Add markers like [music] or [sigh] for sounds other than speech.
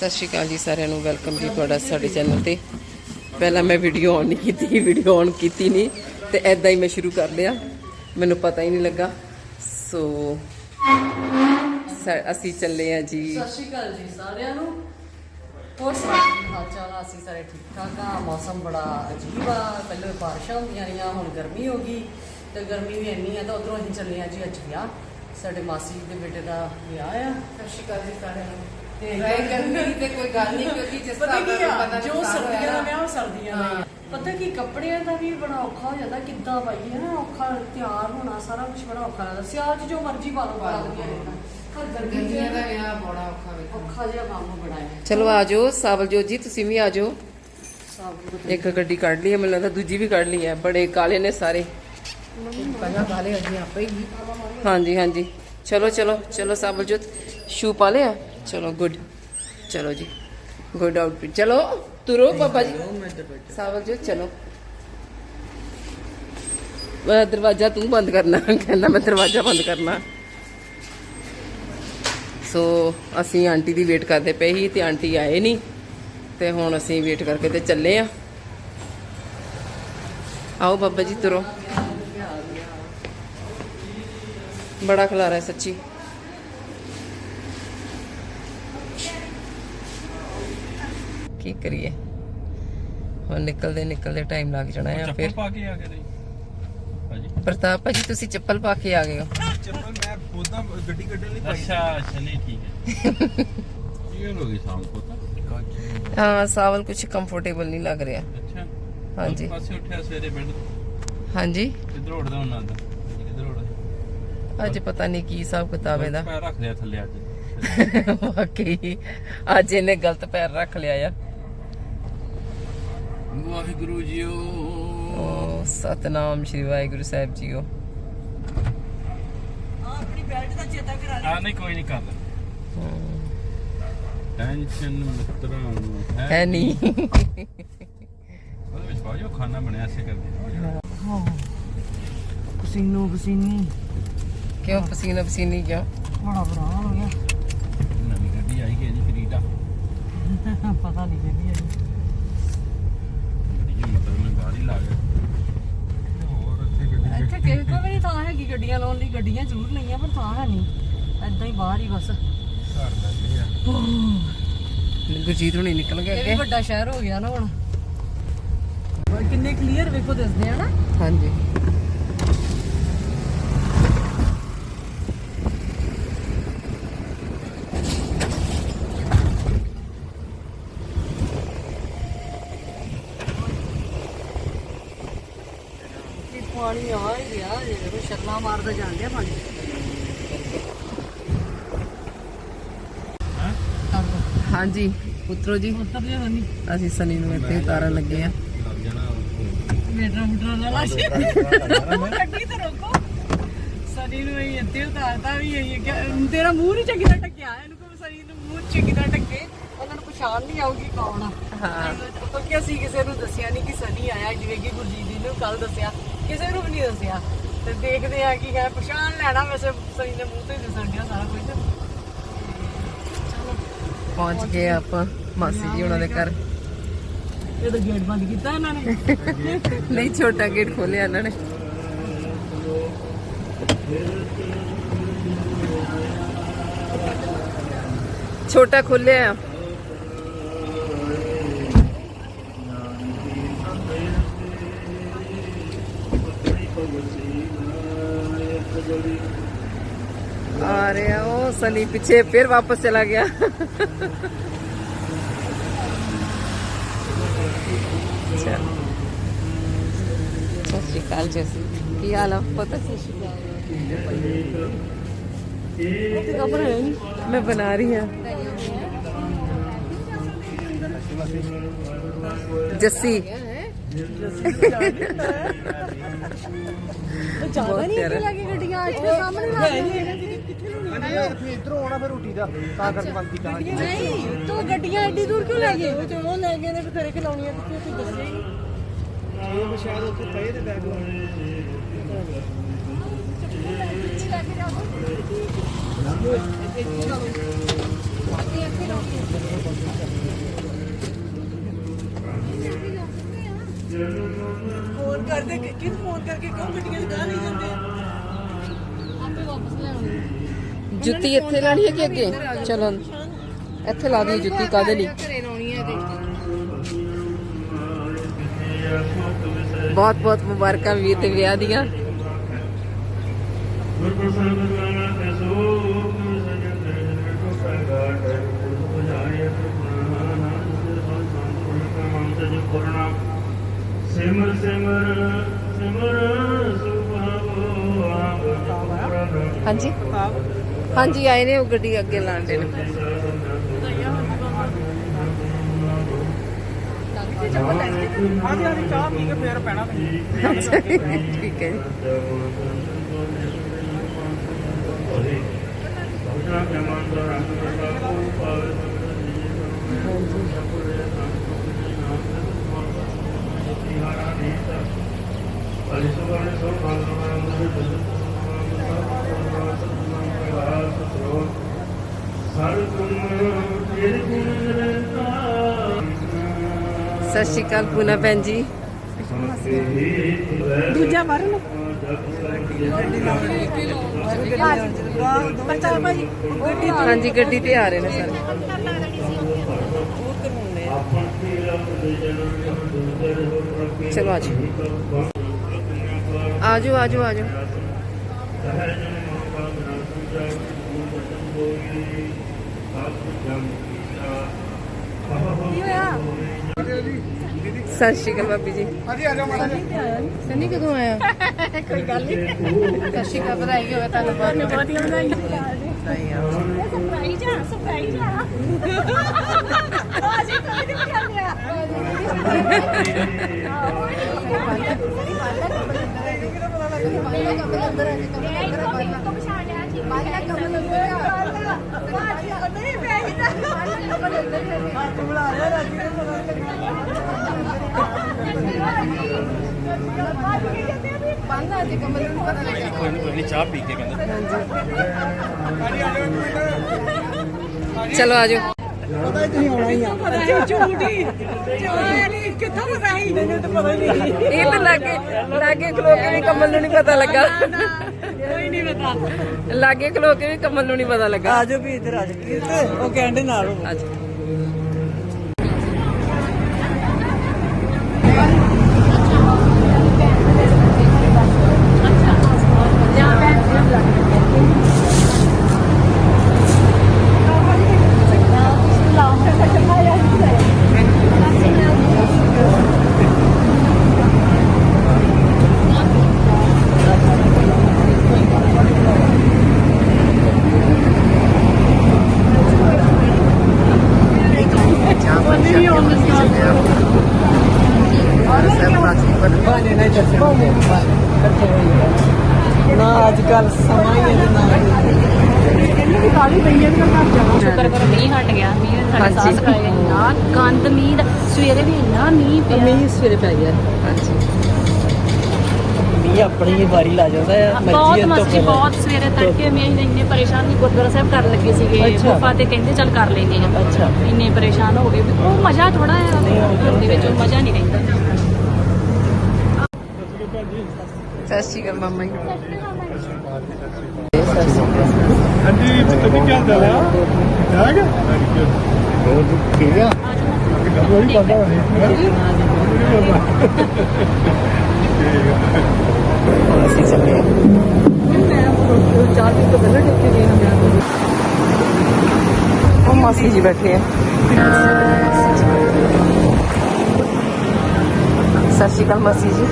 ਸਤਿ ਸ਼੍ਰੀ ਅਕਾਲ ਜੀ ਸਾਰਿਆਂ ਨੂੰ ਵੈਲਕਮ ਜੀ ਤੁਹਾਡਾ ਸਾਡੇ ਚੈਨਲ ਤੇ। ਪਹਿਲਾਂ ਮੈਂ ਵੀਡੀਓ ਆਨ ਨਹੀਂ ਕੀਤੀ ਵੀਡੀਓ ਆਨ ਕੀਤੀ ਨਹੀਂ ਤੇ ਐਦਾਂ ਹੀ ਮੈਂ ਸ਼ੁਰੂ ਕਰ ਲਿਆ। ਮੈਨੂੰ ਪਤਾ ਹੀ ਨਹੀਂ ਲੱਗਾ। ਸੋ ਅਸੀਂ ਚੱਲੇ ਆ ਜੀ। ਸਤਿ ਸ਼੍ਰੀ ਅਕਾਲ ਜੀ ਸਾਰਿਆਂ ਨੂੰ। ਹੋਰ ਸੁਣਾਓ ਕੀ ਹਾਲ ਚਾਲ ਆ? ਅਸੀਂ ਸਾਰੇ ਠੀਕ ਠਾਕ ਆ। ਮੌਸਮ ਬੜਾ ਅਜੀਬ ਆ। ਪਹਿਲੇ ਬਾਰਿਸ਼ਾਂ ਹੁੰਦੀਆਂ ਰਹੀਆਂ ਹੁਣ ਗਰਮੀ ਹੋ ਗਈ। ਤੇ ਗਰਮੀ ਵੀ ਇੰਨੀ ਆ ਤਾਂ ਉਧਰੋਂ ਅਸੀਂ ਚੱਲੇ ਆ ਜੀ ਅੱਜ ਵਿਆਹ। ਸਾਡੇ ਮਾਸੀ ਦੇ ਬੇਟੇ ਦਾ ਵਿਆਹ ਆ। ਸਤਿ ਸ਼੍ਰੀ ਅਕਾਲ ਜੀ ਸਾਰਿਆਂ ਨੂੰ। ਤੇ ਵੈਸੇ ਗਰਮੀ ਤੇ ਕੋਈ ਗੱਲ ਨਹੀਂ ਕਿਉਂਕਿ ਜਿਸ ਪਤਾ ਤਰ੍ਹਾਂ ਕੀ ਆ ਬੰਦਾ ਜੋ ਨੁਕਸਾਨ ਸਰਦੀਆਂ ਹੋਇਆ। ਦਾ ਨਾ, ਵਿਆਹ ਉਹ ਸਰਦੀਆਂ ਦਾ ਹੀ ਆ। ਪਤਾ ਕੀ ਕੱਪੜਿਆਂ ਦਾ ਵੀ ਬੜਾ ਔਖਾ ਹੋ ਜਾਂਦਾ ਕਿੱਦਾਂ ਪਾਈਏ ਨਾ ਔਖਾ ਤਿਆਰ ਹੋਣਾ ਸਾਰਾ ਕੁਝ ਬੜਾ ਔਖਾ ਲੱਗਦਾ। ਸਿਆਲ 'ਚ ਜੋ ਮਰਜ਼ੀ ਪਾ ਲਓ ਪਾ ਲਓ। ਪਰ ਗਰਮੀ ਗਰਮੀਆਂ ਦਾ 'ਚ ਵਿਆਹ ਬੜਾ ਔਖਾ ਵੇਖੋ। ਔਖਾ ਜਿਹਾ ਕੰਮ ਬੜਾ ਹੈ। ਚਲੋ ਆ ਜਾਓ ਸਾਵਲਜੋਤ ਜੀ ਤੁਸੀਂ ਵੀ ਆ ਜਾਓ। ਸਭ ਕੁਝ ਇੱਕ ਗੱਡੀ ਕੱਢ ਲਈ ਹੈ ਮੈਨੂੰ ਲੱਗਦਾ ਦੂਜੀ ਵੀ ਕੱਢ ਲਈ ਹੈ। ਬੜੇ ਕਾਲੇ ਨੇ ਸਾਰੇ। ਪਹਿਲਾਂ ਕਾਲੇ ਅਜੇ ਆਪੇ ਹੀ। ਹਾਂਜੀ ਹਾਂਜੀ। ਚਲੋ ਚਲੋ ਚਲੋ ਸਾਬਲਜੋਤ ਸ਼ੂ ਪਾ ਲਿਆ? ਚਲੋ ਗੁੱਡ ਚਲੋ ਜੀ ਗੁੱਡ ਆਊਟਫਿਟ ਚਲੋ ਤੁਰੋ ਪਾਪਾ ਜੀ। ਸਾਬਲਜੋਤ ਚਲੋ। ਮੈਂ ਦਰਵਾਜ਼ਾ ਤੂੰ ਬੰਦ ਕਰਨਾ ਕਹਿੰਦਾ ਮੈਂ ਦਰਵਾਜ਼ਾ ਬੰਦ ਕਰਨਾ। ਸੋ ਅਸੀਂ ਆਂਟੀ ਦੀ ਵੇਟ ਕਰਦੇ ਪਏ ਸੀ ਤੇ ਆਂਟੀ ਆਏ ਨਹੀਂ। ਤੇ ਹੁਣ ਅਸੀਂ ਵੇਟ ਕਰਕੇ ਤੇ ਚੱਲੇ ਆ। ਆਓ ਬਾਬਾ ਜੀ ਤੁਰੋ। ਬੜਾ ਖਲਾਰਾ ਹੈ ਸੱਚੀ। ਕੀ ਕਰੀਏ? ਹੁਣ ਨਿਕਲਦੇ ਨਿਕਲਦੇ ਟਾਈਮ ਲੱਗ ਜਾਣਾ ਹੈ ਚੱਪਲ ਫਿਰ ਪਾ ਕੇ ਆ ਗਏ ਨਹੀਂ। ਭਾਜੀ। ਪ੍ਰਤਾਪ ਭਾਜੀ ਤੁਸੀਂ ਚੱਪਲ ਪਾ ਕੇ ਆ ਗਏ ਹੋ। ਚੱਪਲ ਮੈਂ ਖੋਦਾ ਗੱਡੀ ਕੱਢਣ ਲਈ ਪਾਈ ਅੱਛਾ ਅੱਛਾ ਨਹੀਂ ਠੀਕ ਹੈ। [laughs] ਇਹ ਹੋ ਗਈ ਸ਼ਾਮ ਕੋ ਤਾਂ ਹਾਂ ਸਾਵਲ ਕੁਝ ਕੰਫਰਟੇਬਲ ਨਹੀਂ ਲੱਗ ਰਿਹਾ। ਅੱਛਾ। ਹਾਂਜੀ। ਪਾਸੇ ਉੱਠਿਆ ਸਵੇਰੇ ਬੈਠ ਹਾਂਜੀ। ਕਿੱਧਰ ਉੱਠਦਾ ਉਹਨਾਂ ਦਾ ਕਿੱਧਰ ਉੱਠਦਾ? ਅੱਜ ਪਤਾ ਨਹੀਂ ਕੀ ਹਿਸਾਬ ਕਿਤਾਬ ਇਹਦਾ। ਪੈਰ ਰੱਖ ਲਿਆ ਥੱਲੇ ਅੱਜ। [laughs] ਵਾਕਈ ਅੱਜ ਇਹਨੇ ਗਲਤ ਪੈਰ ਰੱਖ ਲਿਆ ਆ। ਵਾਹਿਗੁਰੂ ਜੀਓ। ਓ ਸਤਨਾਮ ਸ਼੍ਰੀ ਵਾਹਿਗੁਰੂ ਸਾਹਿਬ ਜੀਓ। ਆਪਣੀ ਬੈਲਟ ਦਾ ਚੇਤਾ ਕਰਾ ਆ ਨਹੀਂ ਕੋਈ ਨਹੀਂ ਕਰਦਾ। ਟੈਨਸ਼ਨ ਮਿੱਤਰਾਂ ਨੂੰ ਹੈ ਨਹੀਂ। ਉਹਦੇ ਵਿੱਚ ਬਾਜੋ ਖਾਣਾ ਬਣਿਆ ਐਸੇ ਕਰਦੇ ਪਸੀਨੋ ਪਸੀਨੀ। ਕਿਉਂ ਪਸੀਨਾ ਪਸੀਨੀ ਕਿਉਂ? ਬੜਾ ਬੁਰਾ ਹਾਲ ਹੋ ਗਿਆ। ਨਵੀਂ ਗੱਡੀ ਆਈ ਗਈ ਜੀ ਫਰੀਡਾ ਪਤਾ ਨਹੀਂ ਕਿਹਦੀ ਹੈ ਗੱਡੀ ਮਤਲਬ ਮੈਂ ਗਾੜੀ ਲਾ ਗਿਆ ਹੋਰ ਇੱਥੇ ਗੱਡੀ ਇੱਥੇ ਕਿਸੇ ਕੋਲ ਵੀ ਨਹੀਂ ਥਾਂ ਹੈਗੀ ਗੱਡੀਆਂ ਲਾਉਣ ਲਈ ਗੱਡੀਆਂ ਜ਼ਰੂਰ ਲਈਆਂ ਪਰ ਥਾਂ ਹੈ ਨਹੀਂ। ਐਦਾਂ ਹੀ ਬਾਹਰ ਹੀ ਬਸ। ਘਰ ਲੱਗੇ ਆ। ਗੁਰਜੀਤ ਹੁਣੀ ਨਿਕਲ ਗਏ ਇਹ ਵੀ ਅੱਗੇ। ਵੱਡਾ ਸ਼ਹਿਰ ਹੋ ਗਿਆ ਨਾ ਹੁਣ। ਕਿੰਨੇ ਕਲੀਅਰ ਵੇਖੋ ਦਿਸਦੇ ਆ ਨਾ। ਹਾਂਜੀ। ਪਾਣੀ ਆ ਹੀ ਗਿਆ ਜੇ ਦੇਖੋ ਛੱਲਾ ਮਾਰਦਾ ਪਾਣੀ। ਹਾਂਜੀ ਪੁੱਤਰੋ ਜੀ। ਅਸੀਂ ਸਨੀ ਨੂੰ ਇੱਥੇ ਉਤਾਰਨ ਲੱਗੇ ਆ। ਮੀਟਰ ਮੀਟਰ ਨਾ ਲਾ। ਸੀ ਗੱਡੀ ਤੇ ਰੋਕੋ। ਸਨੀ ਨੂੰ ਇਹ ਇੱਥੇ ਉਤਾਰਦਾ ਵੀ ਇਹ ਕਿ ਤੇਰਾ ਮੂੰਹ ਨਹੀਂ ਚੰਗੀ ਤਰ੍ਹਾਂ ਢੱਕਿਆ। ਇਹਨੂੰ ਕੋਈ ਸਨੀ ਨੂੰ ਮੂੰਹ ਚੰਗੀ ਤਰ੍ਹਾਂ ਢੱਕੇ। ਉਹਨਾਂ ਨੂੰ ਪਛਾਣ ਨਹੀਂ ਆਊਗੀ ਕੌਣ ਆ। ਹਾਂ। ਕਿਉਂਕਿ ਅਸੀਂ ਕਿਸੇ ਨੂੰ ਦੱਸਿਆ ਨਹੀਂ ਕਿ ਸਨੀ ਆਇਆ ਜਿਵੇਂ ਕਿ ਗੁਰਜੀਤ ਜੀ ਨੂੰ ਕੱਲ ਦੱਸਿਆ। ਕਿਸੇ ਨੂੰ ਵੀ ਨਹੀਂ ਦੱਸਿਆ। ਤੇ ਦੇਖਦੇ ਆ ਕਿ ਹੈ ਪਛਾਣ ਲੈਣਾ ਵੈਸੇ ਸਨੀ ਦੇ ਮੂੰਹ ਤੇ ਹੀ ਦਿਸਣ ਡਿਆ ਸਾਰਾ ਕੁਝ ਚਲੋ ਪਹੁੰਚ ਗਏ ਆਪਾਂ ਮਾਸੀ ਜੀ ਉਹਨਾਂ ਦੇ ਘਰ ਇਹ ਤਾਂ ਗੇਟ ਬੰਦ ਕੀਤਾ ਇਹਨਾਂ ਨੇ। [laughs] ਨਹੀਂ ਛੋਟਾ ਗੇਟ ਖੋਲਿਆ ਇਹਨਾਂ ਨੇ। ਛੋਟਾ ਖੋਲਿਆ ਆ ਆ ਰਿਹਾ ਉਹ ਸਨੀ ਪਿੱਛੇ ਫਿਰ ਵਾਪਸ ਚਲਾ ਗਿਆ ਚਲ ਸਤਿ ਸ਼੍ਰੀ ਅਕਾਲ ਜੈਸੀ ਕੀ ਹਾਲ ਆ ਪਤਾ ਸਤਿ ਸ਼੍ਰੀ ਜ਼ਿਆਦਾ ਨਹੀਂ। ਇੱਥੇ ਲੱਗੀ ਗੱਡੀਆਂ ਇੱਥੇ ਸਾਹਮਣੇ ਲੱਗ ਹਾਂਜੀ ਇਧਰੋਂ ਆਉਣਾ ਫਿਰ ਰੋਟੀ ਦਾ ਤਾਂ ਕਰਕੇ ਬੰਦ ਕੀਤਾ। ਨਹੀਂ ਤੂੰ ਗੱਡੀਆਂ ਐਡੀ ਦੂਰ ਕਿਉਂ ਲੈ ਗਏ ਤੇ ਉਹ ਲੈ ਗਏ ਨੇ ਬਥੇਰੇ ਖਿਲਾਉਣੀਆਂ ਕਿੱਥੇ ਤੂੰ ਦੱਸਿਆ ਹੀ ਨਹੀਂ ਉਹ ਸ਼ਾਇਦ ਉੱਥੇ ਪਏ ਤੇ ਬੈਗ ਲਾਉਣੇ ਇੱਥੇ ਲੈ ਕੇ ਜਾਓ ਤੇ ਕਿ- ਕਿਸ ਫੋਨ ਕਰਕੇ ਕਿਉਂ ਗੱਡੀਆਂ ਲਗਾ ਨਹੀਂ ਜਾਂਦੇ ਜੁੱਤੀ ਇੱਥੇ ਲਾਣੀ ਹੈ ਕਿ ਅੱਗੇ? ਚਲੋ। ਇੱਥੇ ਲਾ ਦੀ ਜੁੱਤੀ ਕਾਦੇ ਲਈ? ਘਰੇ ਲਾਉਣੀ ਹੈ ਤੇ ਬਹੁਤ ਬਹੁਤ ਮੁਬਾਰਕਾਂ ਵੀਰ ਦੇ ਵਿਆਹ ਦੀਆਂ। ਗੁਰਪ੍ਰਸਾਦ ਗਾਣਾ ਕੈਸੋ ਕਿਉ ਸਜਨ ਤੇਰੇ ਜਨ ਕੋ ਪੈਗਾ ਟੈ ਕੋ ਜਾਏ ਪ੍ਰਮਾਨ ਨਾਮ ਸਿਰ ਬੰਦ ਸੰਪੂਰਨ ਕਾਮ ਤਜ ਪੂਰਣਾ ਸਿਮਰ ਸਿਮਰ ਸਿਮਰ ਸੁਭਾਵੋ। ਆਪ ਹਾਂਜੀ। ਹਾਂਜੀ ਆਏ ਨੇ ਉਹ ਗੱਡੀ ਅੱਗੇ ਲਾਣ ਦੇ ਨੇ ਹਾਂਜੀ ਹਾਂਜੀ ਚਾਹ ਪੀ ਕੇ ਫੇਰ ਪੈਣਾ ਠੀਕ ਹੈ ਜੀ ਹਰ ਗੁਣ ਤੇਰੇ ਗੁਣ ਨਿਰੰਕਾਰ ਸਤਿ ਸ਼੍ਰੀ ਅਕਾਲ ਪੂਨਾ ਭੈਣ ਜੀ। ਦੂਜਾ ਭਾਜੀ ਗੱਡੀ ਹਾਂਜੀ ਗੱਡੀ ਤੇ ਆ ਰਹੇ ਨੇ ਸਾਰੇ। ਚਲੋ ਆਜੋ ਆਜੋ ਆਜੋ ਆਜੋ ਸਤਿ ਸ਼੍ਰੀ ਅਕਾਲ ਭਾਬੀ ਜੀ। ਹਾਂਜੀ ਆ ਜਾਓ ਮਾੜਾ ਜਿਹਾ ਸਨੀ ਕਦੋਂ ਆਇਆ ਕੋਈ ਗੱਲ ਨਹੀਂ। ਸਤਿ ਸ਼੍ਰੀ ਅਕਾਲ ਵਧਾਈ ਹੋਵੇ ਤੁਹਾਨੂੰ ਬਹੁਤ। ਬਹੁਤੀਆਂ ਵਧਾਈਆਂ ਸਰਪ੍ਰਾਈਜ਼ ਆ। ਸਰਪ੍ਰਾਈਜ਼ ਆ ਆ। ਜੀ ਕੋਈ ਨਹੀਂ ਕਹਿੰਦੇ ਆ ਨਹੀਂ ਪਾਣਾ ਜੀ ਕਮਲ ਨੂੰ ਪਤਾ ਲੱਗਿਆ ਕੋਈ ਨਹੀਂ ਕੋਈ ਨਹੀਂ ਚਾਹ ਪੀ ਕੇ ਕਹਿੰਦਾ ਚਲੋ ਆਜੋ ਪਤਾ ਹੀ ਝੂਠੀ ਝੂਠੀ ਕਿੱਥੋਂ ਪਤਾ ਹੀ? ਮੈਨੂੰ ਤਾਂ ਪਤਾ ਹੀ ਨਹੀਂ। ਇਹ ਤਾਂ ਲਾਗੇ ਲਾਗੇ ਖਲੋ ਕੇ ਵੀ ਕਮਲ ਨੂੰ ਨਹੀਂ ਪਤਾ ਲੱਗਾ। ਕੋਈ ਨਹੀਂ ਪਤਾ। ਲਾਗੇ ਖਲੋ ਕੇ ਵੀ ਕਮਲ ਨੂੰ ਨਹੀਂ ਪਤਾ ਲੱਗਾ। ਆਜੋ ਵੀ ਇੱਧਰ ਆ ਜਾ ਉਹ ਕਹਿੰਦੇ ਨਾਲ ਹੋ ਆਜੋ ਨਾ ਅੱਜ ਕੱਲ ਸਮਾਂ ਹੀ ਹੈ ਨਾ ਸ਼ੁਕਰ ਕਰੋ ਮੀਂਹ ਹਟ ਗਿਆ ਸਾਹ ਸਕਾਏ ਇੰਨਾ ਗੰਦ ਮੀਂਹ ਦਾ ਸਵੇਰੇ ਵੀ ਇੰਨਾ ਮੀਂਹ ਪਿਆ। ਮੀਂਹ ਸਵੇਰੇ ਪੈ ਗਿਆ। ਹਾਂਜੀ। ਮੀਂਹ ਆਪਣੀ ਹੀ ਵਾਰੀ ਲਾ ਜਾਂਦਾ ਹੈ ਬਹੁਤ ਮਸਤੀ ਬਹੁਤ ਸਵੇਰੇ ਤੜਕੇ ਦੇ ਇੰਨੇ ਪਰੇਸ਼ਾਨ ਸੀ ਗੁਰਦੁਆਰਾ ਸਾਹਿਬ ਕਰਨ ਲੱਗੇ ਸੀਗੇ ਅੱਛਾ। ਗੁਫਾ ਤੇ ਕਹਿੰਦੇ ਚੱਲ ਕਰ ਲੈਨੇ ਆ ਅੱਛਾ। ਇੰਨੇ ਪਰੇਸ਼ਾਨ ਹੋ ਗਏ ਵੀ ਉਹ ਮਜ਼ਾ ਥੋੜਾ ਹੈ ਦੇ ਵਿੱਚ ਉਹ ਮਜ਼ਾ ਨਹੀਂ ਰਹਿੰਦਾ। ਸਤਿ ਸ਼੍ਰੀ ਅਕਾਲ ਮਾਮਾ ਜੀ। ਹਾਂਜੀ ਤੁਸੀਂ ਕੀ ਹਾਲ ਹੈ ਕਿ ਹੋਰ ਠੀਕ ਆ ਕੋਈ ਪਤਾ ਨਹੀਂ ਅਸੀਂ ਚੱਲੇ ਮੈਂ ਚਾਰ ਦਿਨ ਤੋਂ ਪਹਿਲਾਂ ਟਿਕ ਕੇ ਗਈ ਹਾਂ ਉਹ ਮਾਸੀ ਜੀ ਬੈਠੇ ਆ ਸਤਿ ਸ਼੍ਰੀ ਅਕਾਲ ਮਾਸੀ ਜੀ